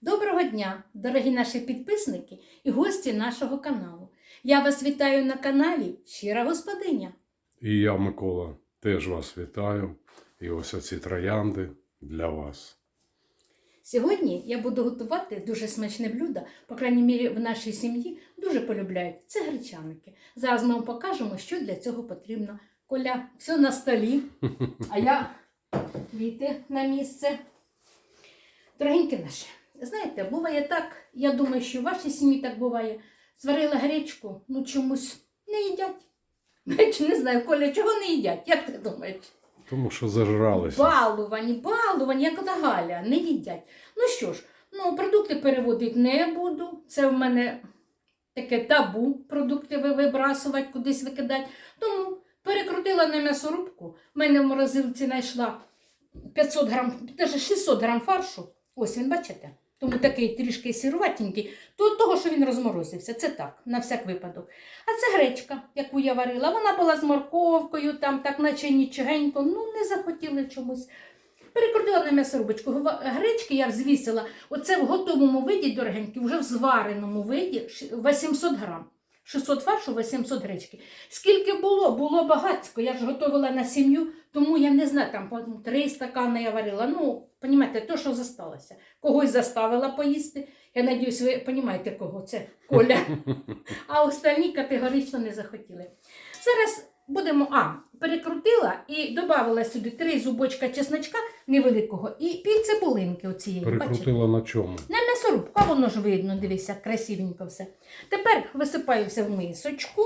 Доброго дня, дорогі наші підписники і гості нашого каналу. Я вас вітаю на каналі Щира Господиня. І я, Микола, теж вас вітаю. І ось оці троянди для вас. Сьогодні я буду готувати дуже смачне блюдо, по крайній мірі в нашій сім'ї дуже полюбляють. Це гречаники. Зараз ми вам покажемо, що для цього потрібно. Коля, все на столі, а я квіти на місце. Дорогенькі наші, знаєте, буває так, я думаю, що в вашій сім'ї так буває. Зварила гречку, ну чомусь не їдять. Не знаю, Коля, чого не їдять? Як ти думаєш? Тому що зажралися. Балувані, балувані, як та Галя, не їдять. Ну що ж, ну продукти переводити не буду. Це в мене таке табу продукти вибрасувати, кудись викидати. Тому перекрутила на м'ясорубку. В мене в морозилці знайшла 500 грам, навіть 600 грам фаршу. Ось він, бачите? Тому такий трішки сіруватенький, то того, що він розморозився. Це так, на всяк випадок. А це гречка, яку я варила. Вона була з морковкою, там так наче нічогенько, ну не захотіли чомусь. Перекрутила на м'ясорубочку. Гречки я взвісила. Оце в готовому виді, дорогенькі, вже в звареному виді 800 грам. 600 фаршу, 800 гречки. Скільки було? Було багатько. Я ж готувала на сім'ю, тому я не знаю, там три стакани я варила. Ну, розумієте, то, що зосталося. Когось заставила поїсти. Я надіюсь, ви розумієте, кого це Коля. А остальні категорично не захотіли. Зараз будемо. А, перекрутила і додавала сюди три зубочка чесночка невеликого і пів цибулинки оцієї. бачите? Перекрутила на чому? На м'ясорубку, а воно ж видно, дивися, красивенько все. Тепер висипаю все в мисочку.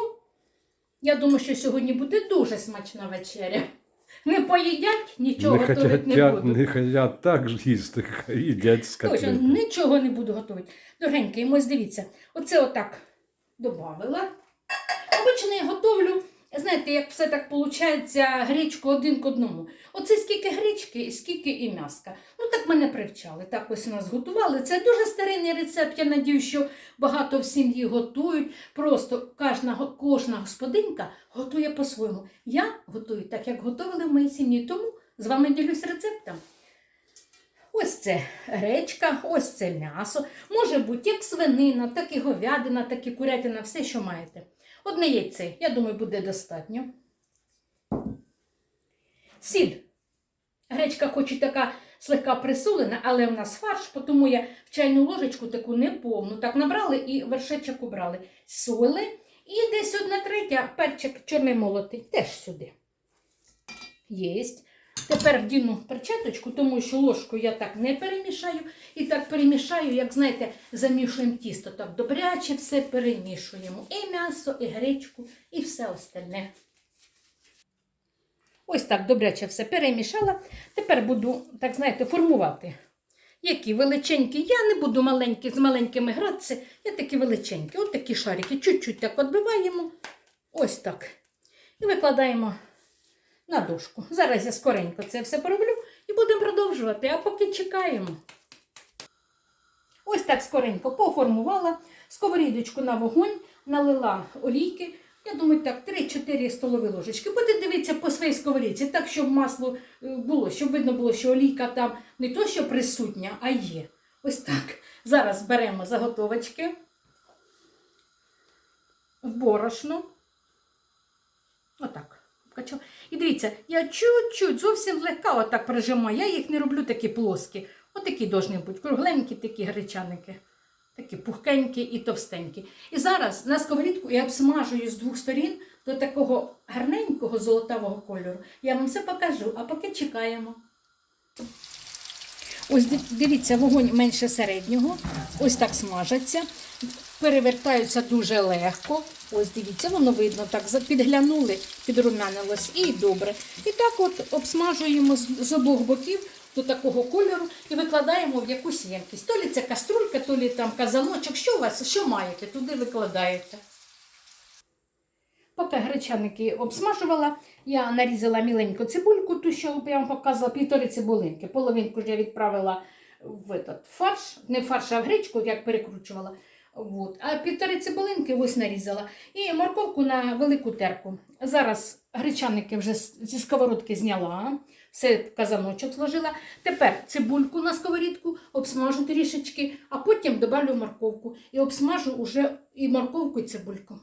Я думаю, що сьогодні буде дуже смачна вечеря. Не поїдять, нічого не готувати хотять, не буду. не хотять так ж їсти, їдять з Точно, нічого не буду готувати. Дорогенькі, ось дивіться, оце отак додавила. Обично я готовлю, знаєте, як все так виходить, гречку один к одному. Оце скільки гречки, скільки і м'яска. Ну так мене привчали. Так ось нас готували. Це дуже старинний рецепт. Я надію, що багато в сім'ї готують. Просто кожна, кожна господинка готує по-своєму. Я готую так, як готували в моїй сім'ї. Тому з вами ділюсь рецептом. Ось це гречка, ось це м'ясо. Може бути як свинина, так і говядина, так і курятина, все, що маєте. Одне яйце, я думаю, буде достатньо. Сіль. Гречка хоч і така слегка присолена, але в нас фарш, тому я в чайну ложечку таку неповну так набрали і вершечок убрали. Соли і десь одна третя перчик чорний молотий теж сюди. Єсть. Тепер вдіну перчаточку, тому що ложку я так не перемішаю. І так перемішаю, як знаєте, замішуємо тісто. Так добряче все перемішуємо. І м'ясо, і гречку, і все остальне. Ось так добряче все перемішала. Тепер буду, так знаєте, формувати. Які величенькі. Я не буду маленькі з маленькими гратися. Я такі величенькі. От такі шарики. Чуть-чуть так відбиваємо. Ось так. І викладаємо на дошку. Зараз я скоренько це все пороблю і будемо продовжувати, а поки чекаємо. Ось так скоренько поформувала, сковорідочку на вогонь, налила олійки. Я думаю, так, 3-4 столові ложечки. Буде дивитися по своїй сковорідці, так, щоб масло е, було, щоб видно було, що олійка там не то, що присутня, а є. Ось так. Зараз беремо заготовочки в борошно. Отак. Вкачав. І дивіться, я чуть-чуть, зовсім злегка отак прижимаю. Я їх не роблю такі плоскі. Отакі должні бути. Кругленькі такі гречаники. Такі пухкенькі і товстенькі. І зараз на сковорідку я обсмажую з двох сторін до такого гарненького золотавого кольору. Я вам все покажу, а поки чекаємо. Ось дивіться, вогонь менше середнього. Ось так смажаться. Перевертаються дуже легко. Ось дивіться, воно видно, так підглянули, підрумянилось і добре. І так от обсмажуємо з, обох боків до такого кольору і викладаємо в якусь ємкість. То лі це каструлька, то лі там казаночок. Що у вас, що маєте, туди викладаєте. Поки гречаники обсмажувала, я нарізала міленьку цибульку, ту, що я вам показувала, півтори цибулинки. Половинку ж я відправила в этот фарш, не фарш, а в гречку, як перекручувала. Вот. А півтори цибулинки ось нарізала. І морковку на велику терку. Зараз гречаники вже зі сковородки зняла. Все казаночок зложила. Тепер цибульку на сковорідку, обсмажу трішечки, а потім добавлю морковку. І обсмажу уже і морковку, і цибульку.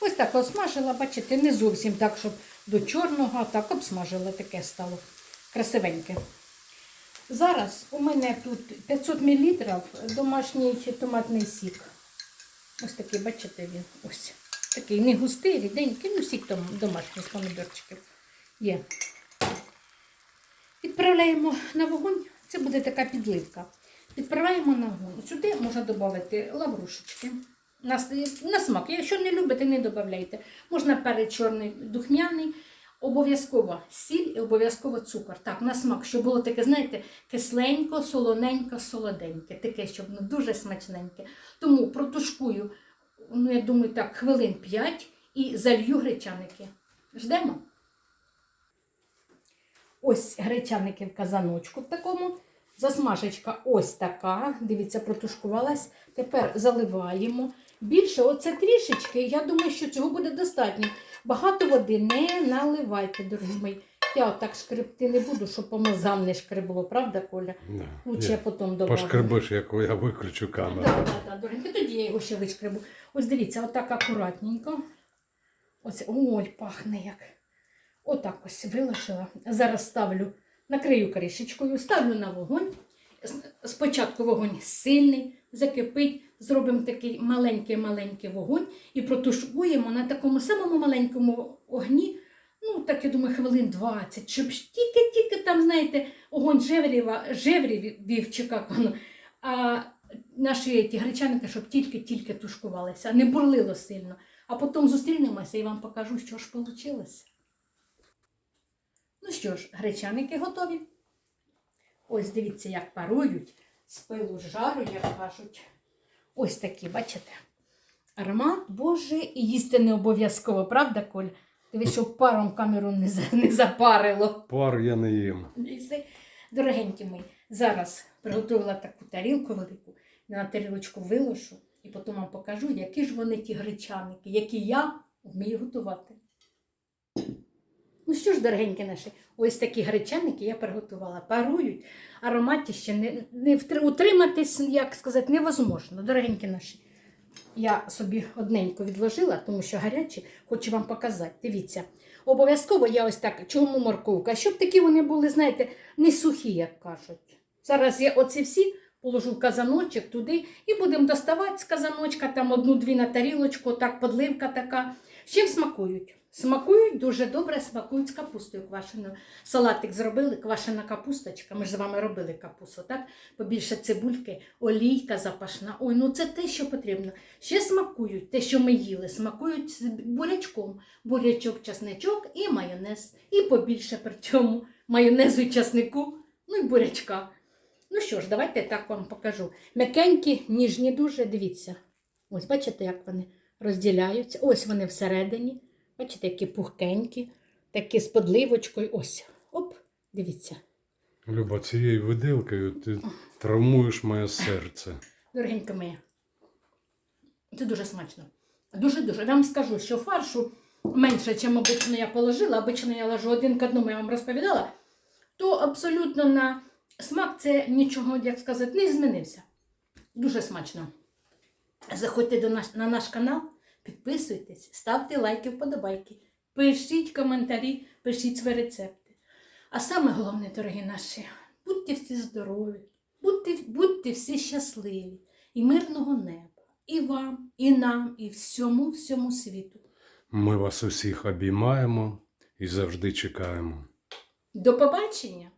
Ось так обсмажила, бачите, не зовсім так, щоб до чорного, а так обсмажила, таке стало красивеньке. Зараз у мене тут 500 мл домашній томатний сік. Ось такий, бачите, він ось. Такий не густий, ріденький, ну сік там домашній з помідорчиків є. Відправляємо на вогонь, це буде така підливка. Відправляємо на вогонь. Сюди можна додати лаврушечки. На, смак. Якщо не любите, не додавайте. Можна перець чорний духмяний, обов'язково сіль і обов'язково цукор. Так, на смак, щоб було таке, знаєте, кисленько, солоненько, солоденьке. Таке, щоб ну, дуже смачненьке. Тому протушкую, ну, я думаю, так, хвилин 5 і залью гречаники. Ждемо. Ось гречаники в казаночку в такому. Засмажечка ось така. Дивіться, протушкувалась. Тепер заливаємо. Більше, оце трішечки, я думаю, що цього буде достатньо. Багато води не наливайте, дорогі мої. Я отак шкребти не буду, щоб по мозам не шкребло, правда, Коля? Да. Лучше я Я потім добавлю. Пошкребиш, як я виключу камеру. Так, так, так, дорогенько, тоді я його ще вишкребу. Ось дивіться, отак акуратненько. Ось, ой, пахне як. Отак ось вилишила. Зараз ставлю, накрию кришечкою, ставлю на вогонь. Спочатку вогонь сильний, закипить, зробимо такий маленький-маленький вогонь і протушкуємо на такому самому маленькому огні. Ну, так я думаю, хвилин 20, щоб тільки-тільки там, знаєте, огонь жеврів чи а наші ті гречаники, щоб тільки-тільки тушкувалися, не бурлило сильно. А потім зустрінемося і вам покажу, що ж вийшло. Ну що ж, гречаники готові. Ось дивіться, як парують, з пилу з жару, як кажуть. Ось такі, бачите? Аромат, Боже, і їсти не обов'язково, правда, Коль? Дивись, щоб паром камеру не, за- не запарило. Пар я не їм. Дорогенькі мої, зараз приготувала таку тарілку велику, на тарілочку виложу і потім вам покажу, які ж вони ті гречаники, які я вмію готувати. Ну що ж, дорогенькі наші, ось такі гречаники я приготувала. Парують, ароматі ще не, не утриматись, як сказати, невозможно. Дорогенькі наші. Я собі одненько відложила, тому що гарячі, хочу вам показати. Дивіться. Обов'язково я ось так, чому морковка? Щоб такі вони були, знаєте, не сухі, як кажуть. Зараз я оці всі положу в казаночок туди і будемо доставати з казаночка, там одну-дві на тарілочку, так, подливка така. З чим смакують? Смакують дуже добре, смакують з капустою квашеною. Салатик зробили, квашена капусточка. Ми ж з вами робили капусту, так? Побільше цибульки, олійка запашна. Ой, ну це те, що потрібно. Ще смакують те, що ми їли, смакують з бурячком. Бурячок, часничок і майонез. І побільше при цьому майонезу і часнику, ну і бурячка. Ну що ж, давайте я так вам покажу. М'якенькі, ніжні дуже, дивіться. Ось бачите, як вони розділяються. Ось вони всередині. Бачите, які пухкенькі, такі з подливочкою. Ось. Оп, дивіться. Люба, цією виделкою ти травмуєш моє серце. Дорогенька моя. Це дуже смачно. Дуже-дуже. Я вам скажу, що фаршу менше, ніж обично я положила, обично я ложу один к одному, я вам розповідала, то абсолютно на смак це нічого, як сказати, не змінився. Дуже смачно. Заходьте до наш, на наш канал, підписуйтесь, ставте лайки, вподобайки, пишіть коментарі, пишіть свої рецепти. А саме головне, дорогі наші, будьте всі здорові, будьте, будьте всі щасливі і мирного неба. І вам, і нам, і всьому, всьому світу. Ми вас усіх обіймаємо і завжди чекаємо. До побачення!